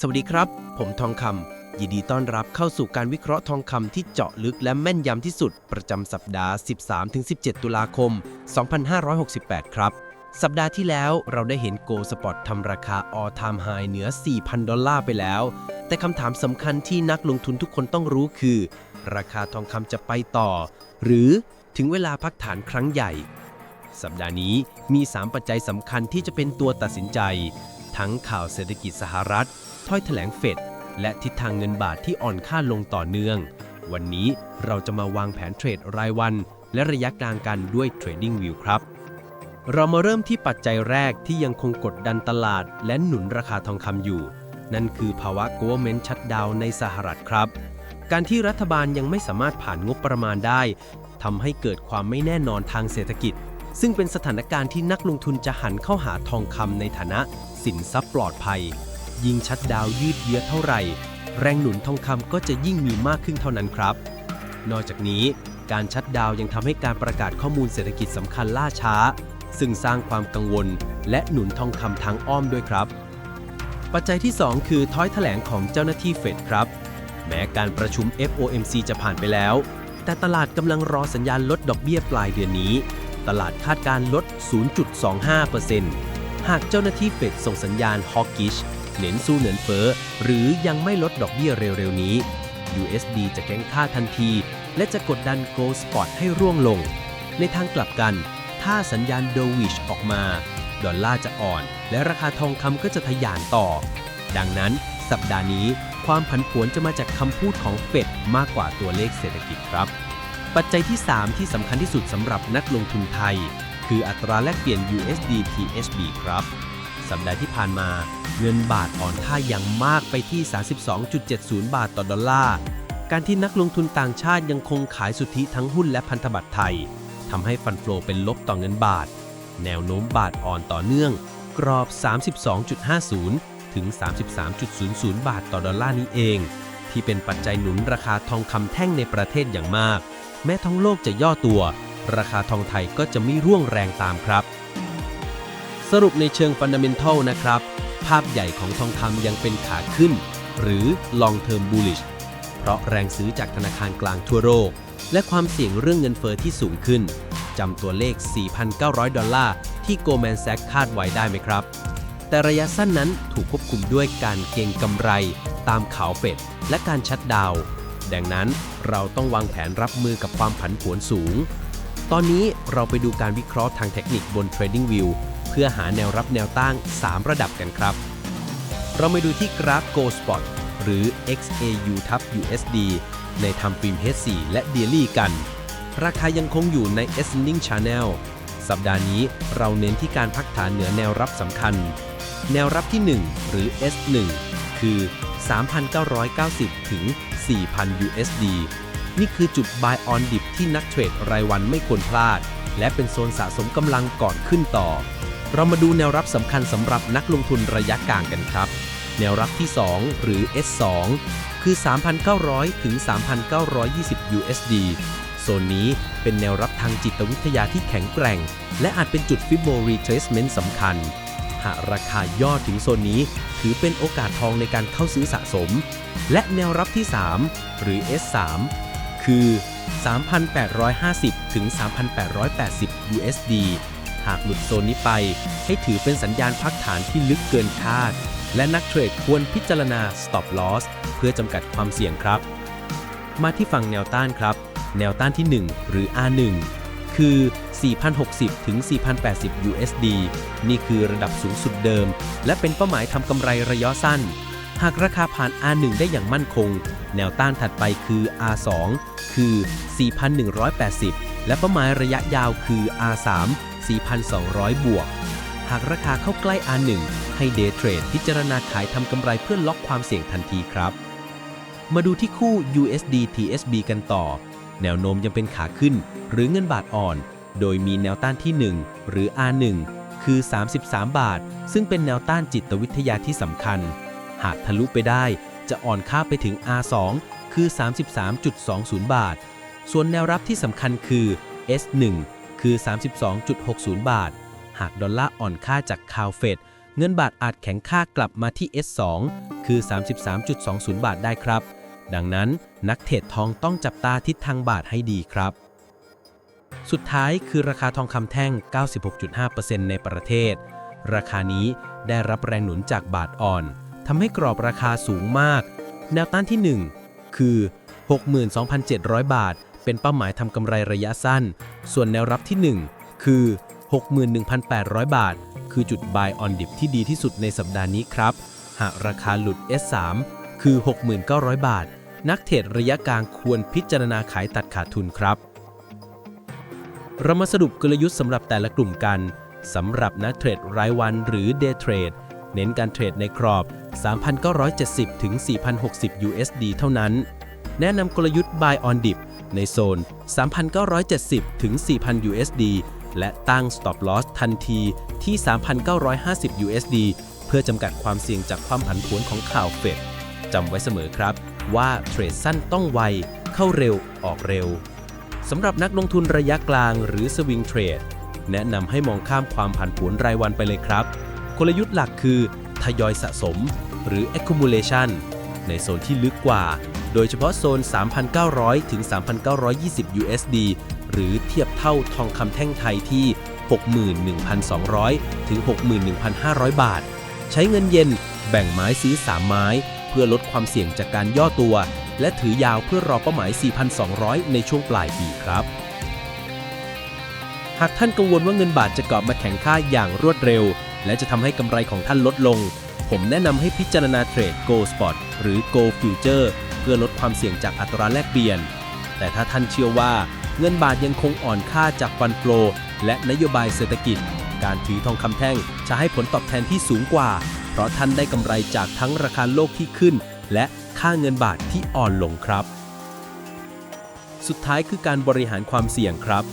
สวัสดีครับ ผมทองคำยินดีต้อนรับเข้าสู่การวิเคราะห์ทองคำที่เจาะลึกและแม่นยำที่สุด ประจำสัปดาห์ 13-17 ตุลาคม 2568 ครับ สัปดาห์ที่แล้วเราได้เห็นโกลสปอร์ตทำราคา all time high เหนือ 4,000 ดอลลาร์ไปแล้ว แต่คำถามสำคัญที่นักลงทุนทุกคนต้องรู้คือ ราคาทองคำจะไปต่อ หรือถึงเวลาพักฐานครั้งใหญ่ สัปดาห์นี้มี 3 ปัจจัยสำคัญที่จะเป็นตัวตัดสินใจ ทั้งข่าวเศรษฐกิจสหรัฐ ถ้อยแถลงเฟดและทิศทางเงินบาทที่อ่อนค่าลงต่อเนื่อง วันนี้เราจะมาวางแผนเทรดรายวัน และระยะกลางกันด้วย Trading View ครับ เรามาเริ่มที่ปัจจัยแรกที่ยังคงกดดันตลาด และหนุนราคาทองคำอยู่ นั่นคือภาวะ government shutdown ในสหรัฐครับ การที่รัฐบาลยังไม่สามารถผ่านงบประมาณได้ทำให้เกิดความไม่แน่นอนทางเศรษฐกิจ ซึ่งเป็นสถานการณ์ที่นักลงทุนจะหันเข้าหาทองคำในฐานะสินทรัพย์ปลอดภัย ยิ่งชัดดาวยืดเยื้อเท่าไหร่ แรงหนุนทองคำก็จะยิ่งมีมากขึ้นเท่านั้นครับ นอกจากนี้การชัดดาวยังทำให้การประกาศข้อมูลเศรษฐกิจสำคัญล่าช้า ซึ่งสร้างความกังวล และหนุนทองคำทางอ้อมด้วยครับ ปัจจัยที่ 2 คือถ้อยแถลงของเจ้าหน้าที่เฟดครับ แม้การประชุม FOMC จะผ่านไปแล้ว แต่ตลาดกำลังรอสัญญาณลดดอกเบี้ยปลายเดือนนี้ ตลาดคาดการลด 0.25%หากเจ้าหน้าที่เฟดส่งสัญญาณฮอกกิช เน้นสู้เหนินเฟ้อ หรือยังไม่ลดดอกเบี้ยเร็วๆนี้ USD จะแข็งค่าทันที และจะกดดัน Gold Spot ให้ร่วงลง ในทางกลับกัน ถ้าสัญญาณโดวิชออกมา ดอลลาร์จะอ่อน และราคาทองคำก็จะทะยานต่อ ดังนั้น สัปดาห์นี้ความผันผวนจะมาจากคำพูดของเฟดมากกว่าตัวเลขเศรษฐกิจครับ ปัจจัยที่ 3 ที่สำคัญที่สุดสำหรับนักลงทุนไทย คืออัตราแลกเปลี่ยน USD THB ครับ สัปดาห์ที่ผ่านมา เงินบาทอ่อนค่าอย่างมากไปที่ 32.70 บาทต่อดอลลาร์ การที่นักลงทุนต่างชาติยังคงขายสุทธิทั้งหุ้นและพันธบัตรไทยทำให้ฟันโฟลเป็นลบต่อเงินบาท แนวโน้มบาทอ่อนต่อเนื่อง กรอบ 32.50 ถึง 33.00 บาทต่อดอลลาร์นี้เอง ที่เป็นปัจจัยหนุนราคาทองคำแท่งในประเทศอย่างมาก แม้ท้องโลกจะย่อตัว ราคาทองไทยก็จะไม่ร่วงแรงตามครับ สรุปในเชิงฟันดัมเ n นทัลนะครับ ภาพใหญ่ของทองคำยังเป็นขาขึ้น หรือ long term bullish เพราะแรงซื้อจากธนาคารกลางทั่วโลก และความเสี่ยงเรื่องเงินเฟอ้อที่สูงขึ้นจำตัวเลข 4,900 ดอลลาร์ ที่ Goldman Sachs คาดไว้ได้ไหมครับ แต่ระยะสั้นนั้นถูกควบคุมด้วยการเก็งกำไร ตามข่าวเฟดและการชัดดาว ดังนั้นเราต้องวางแผนรับมือกับความผันผวนสูง ตอนนี้เราไปดูการวิเคราะห์ทางเทคนิคบน Trading View พื่อหาแนวรับแนวต้าน3ระดับกันครับ เรามาดูที่กราฟ Go Spot หรือ XAU ทับ USD ในทำฟิล์ม H4 และ Daily กัน ราคายังคงอยู่ใน Ascending Channel สัปดาห์นี้เราเน้นที่การพักฐานเหนือแนวรับสำคัญ แนวรับที่ 1 หรือ S1 คือ 3,990 ถึง 4,000 USD นี่คือจุด Buy on Dip ที่นักเทรดรายวันไม่ควรพลาด และเป็นโซนสะสมกำลังก่อนขึ้นต่อ เรามาดูแนวรับสำคัญสำหรับนักลงทุนระยะกลางกันครับ แนวรับที่ 2 หรือ S2 คือ 3,900 ถึง 3,920 USD โซนนี้เป็นแนวรับทางจิตวิทยาที่แข็งแกร่ง และอาจเป็นจุด Fibbo Retracement สำคัญ หากราคาย่อถึงโซนนี้ ถือเป็นโอกาสทองในการเข้าซื้อสะสม และแนวรับที่ 3 หรือ S3 คือ 3,850 ถึง 3,880 USD หากหลุดโซนนี้ไป ให้ถือเป็นสัญญาณพักฐานที่ลึกเกินคาด และนักเทรดควรพิจารณา stop loss เพื่อจำกัดความเสี่ยงครับ มาที่ฝั่งแนวต้านครับ แนวต้านที่ 1 หรือ R1 คือ 4,060 ถึง 4,080 USD นี่คือระดับสูงสุดเดิม และเป็นเป้าหมายทำกำไรระยะสั้น หากราคาผ่าน R1 ได้อย่างมั่นคง แนวต้านถัดไปคือ R2 คือ 4,180 และเป้าหมายระยะยาวคือ R3 4,200 บวก หากราคาเข้าใกล้ R1 ให้ Day Trade พิจารณาขายทำกำไรเพื่อล็อกความเสี่ยงทันทีครับ มาดูที่คู่ USD TSB กันต่อ แนวโน้มยังเป็นขาขึ้น หรือเงินบาทอ่อน โดยมีแนวต้านที่ 1 หรือ R1 คือ 33 บาท ซึ่งเป็นแนวต้านจิตวิทยาที่สำคัญ หากทะลุไปได้จะอ่อนค่าไปถึง R2 คือ 33.20 บาท ส่วนแนวรับที่สำคัญคือ S1 คือ 32.60 บาท หากดอลลาร์อ่อนค่าจากคาวเฟดเงินบาทอาจแข็งค่ากลับมาที่ S2 คือ 33.20 บาทได้ครับ ดังนั้นนักเทรดทองต้องจับตาทิศทางบาทให้ดีครับ สุดท้ายคือราคาทองคำแท่ง 96.5%ในประเทศ ราคานี้ได้รับแรงหนุนจากบาทอ่อนทำให้กรอบราคาสูงมาก แนวต้านที่ 1 คือ 62,700 บาท เป็นเป้าหมายทำกำไรระยะสั้น ส่วนแนวรับที่ 1 คือ 61,800 บาท คือจุด buy on dip ที่ดีที่สุดในสัปดาห์นี้ครับ หากราคาหลุด S3 คือ 6,900 บาท นักเทรดระยะกลางควรพิจารณาขายตัดขาดทุนครับ เรามาสรุปกลยุทธ์สำหรับแต่ละกลุ่มกันสำหรับนักเทรดรายวันหรือ Day Trade เน้นการเทรดในกรอบ 3,970 ถึง 4,060 USD เท่านั้น แนะนำกลยุทธ์ Buy on Dip ในโซน 3,970 ถึง 4,000 USD และตั้ง Stop Loss ทันทีที่ 3,950 USD เพื่อจำกัดความเสี่ยงจากความผันผวนของข่าวเฟดจำไว้เสมอครับ ว่าเทรดสั้นต้องไว เข้าเร็วออกเร็วสำหรับนักลงทุนระยะกลางหรือสวิงเทรดแนะนำให้มองข้ามความผันผวนรายวันไปเลยครับ กลยุทธ์หลักคือ ทยอยสะสม หรือ accumulation ในโซนที่ลึกกว่า โดยเฉพาะโซน 3,900 ถึง 3,920 USD หรือเทียบเท่าทองคำแท่งไทยที่ 61,200 ถึง 61,500 บาท ใช้เงินเย็นแบ่งไม้ซื้อ 3 ไม้ เพื่อลดความเสี่ยงจากการย่อตัว และถือยาวเพื่อรอเป้าหมาย 4,200 ในช่วงปลายปีครับ หากท่านกังวลว่าเงินบาทจะกลับมาแข็งค่าอย่างรวดเร็ว และจะทำให้กำไรของท่านลดลง ผมแนะนำให้พิจารณาเทรด Go Spot หรือ Go Future เพื่อลดความเสี่ยงจากอัตราแลกเปลี่ยน แต่ถ้าท่านเชื่อว่าเงินบาทยังคงอ่อนค่าจากฟันโฟลและนโยบายเศรษฐกิจ การถือทองคำแท่งจะให้ผลตอบแทนที่สูงกว่า เพราะท่านได้กำไรจากทั้งราคาโลกที่ขึ้น และค่าเงินบาทที่อ่อนลงครับ สุดท้ายคือการบริหารความเสี่ยงครับ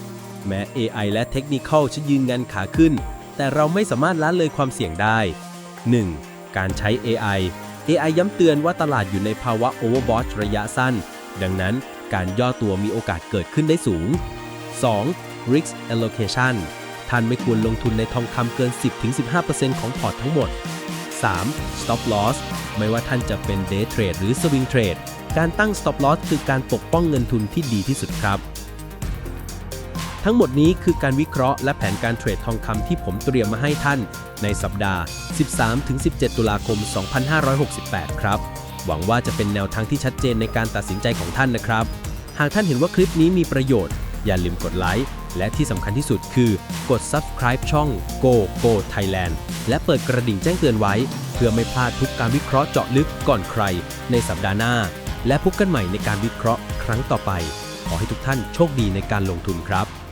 แม้ AI และเทคนิคอลจะยืนยันขาขึ้น แต่เราไม่สามารถละเลยความเสี่ยงได้ 1. การใช้ AI AI ย้ำเตือนว่าตลาดอยู่ในภาวะ overbought ระยะสั้น ดังนั้นการย่อตัวมีโอกาสเกิดขึ้นได้สูง 2. risk allocation ท่านไม่ควรลงทุนในทองคำเกิน 10-15%ของพอร์ตทั้งหมด 3. stop loss ไม่ว่าท่านจะเป็น day trade หรือ swing trade การตั้ง stop loss คือการปกป้องเงินทุนที่ดีที่สุดครับ ทั้งหมดนี้คือการวิเคราะห์และแผนการเทรดทองคำที่ผมเตรียมมาให้ท่าน ในสัปดาห์ 13-17 ตุลาคม 2568 ครับ หวังว่าจะเป็นแนวทางที่ชัดเจนในการตัดสินใจของท่านนะครับ หากท่านเห็นว่าคลิปนี้มีประโยชน์ อย่าลืมกดไลค์และที่สำคัญที่สุดคือกด subscribe ช่อง Go Go Thailand และเปิดกระดิ่งแจ้งเตือนไว้ เพื่อไม่พลาดทุกการวิเคราะห์เจาะลึกก่อนใคร ในสัปดาห์หน้า และพบกันใหม่ในการวิเคราะห์ครั้งต่อไป ขอให้ทุกท่านโชคดีในการลงทุนครับ